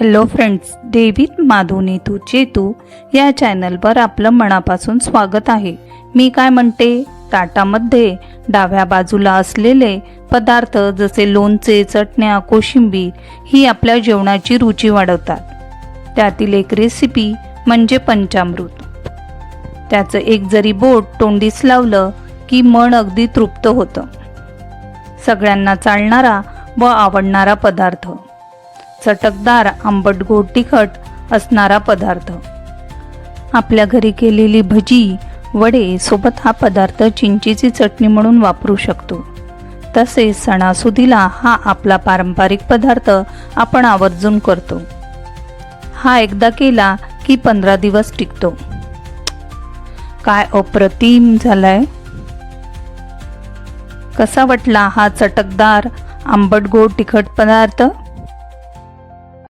Hello friends David माधुनी तू चेतू या चॅनलवर आपलं मनापासून स्वागत आहे. मी काय म्हणते? ताटामध्ये डाव्या बाजूला असलेले पदार्थ जसे लोणचे चटण्या कोशिंबीर ही आपल्या जेवणाची रुची वाढवतात. त्यातील एक रेसिपी म्हणजे पंचामृत. त्याचं एक जरी बोट तोंडीस लावलं की मन अगदी तृप्त होतं. सगळ्यांना चालणारा व आवडणारा पदार्थ. चटकदार आंबट गोड तिखट असणारा पदार्थ. आपल्या घरी केलेली भजी वडे सोबत हा पदार्थ चिंचेची चटणी म्हणून वापरू शकतो. तसेच सणासुदीला हा आपला पारंपरिक पदार्थ आपण आवर्जून करतो. हा एकदा केला की पंधरा दिवस टिकतो. काय अप्रतिम झालाय? कसा वाटला हा चटकदार आंबट गोड तिखट पदार्थ?